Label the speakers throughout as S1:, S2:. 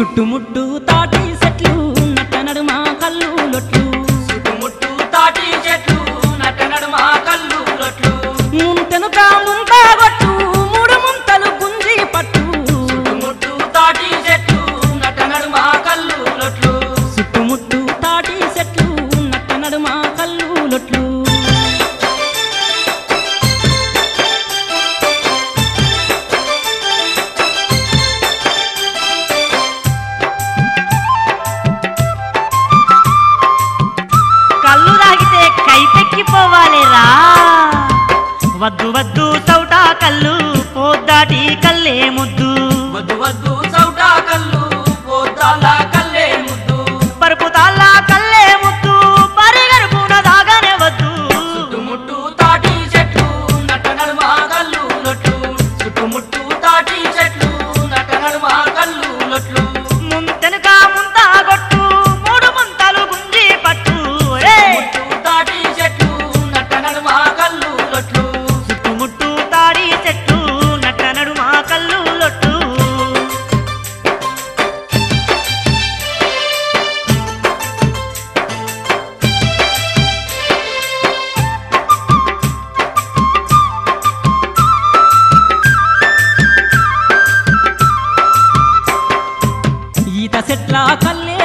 S1: చుట్టుముట్టు
S2: వద్దు వద్దు చౌటా కల్లు పోద్దాటి కల్లే ముద్దు.
S3: సెట్లా కల్లే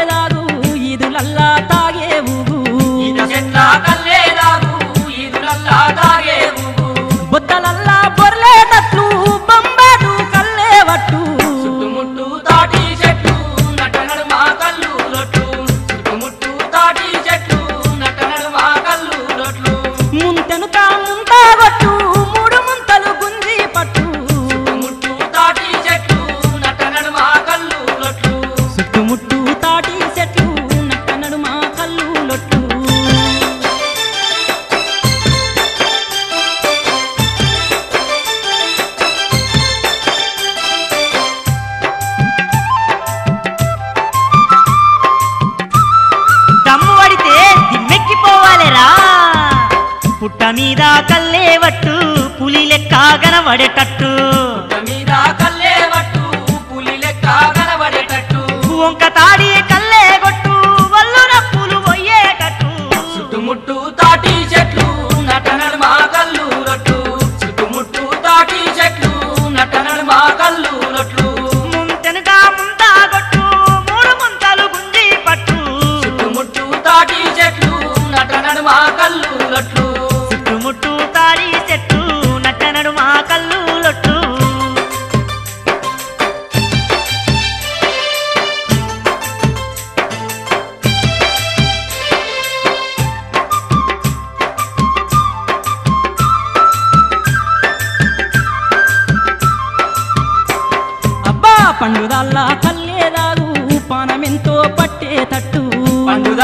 S2: మీద కల్లేవట్టు పులి లెక్క
S3: గనబడేటట్టు మీద కల్లేవట్టు పులి లెక్క గనబడేటట్టు
S2: వంక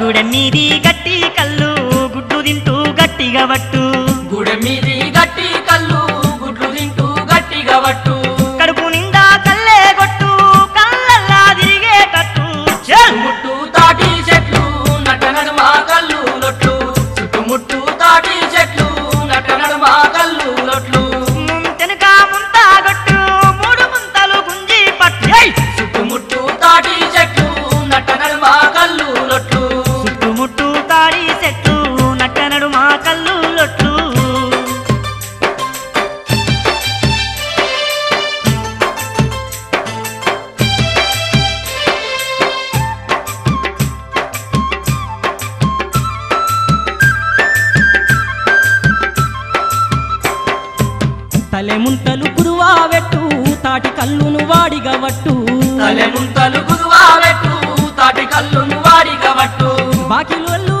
S2: గుడ మీది గట్టి కళ్ళు గుడ్డు తింటూ గట్టిగా పట్టు
S3: గుడ మీద
S1: తలె ముంతలు కురువా వెట్టు తాటి కల్లును వాడిగవట్టు
S3: తలె ముంతలు గురువా పెట్టు తాటి కల్లును వాడిగవట్టు
S1: బాకిలోళ్ళు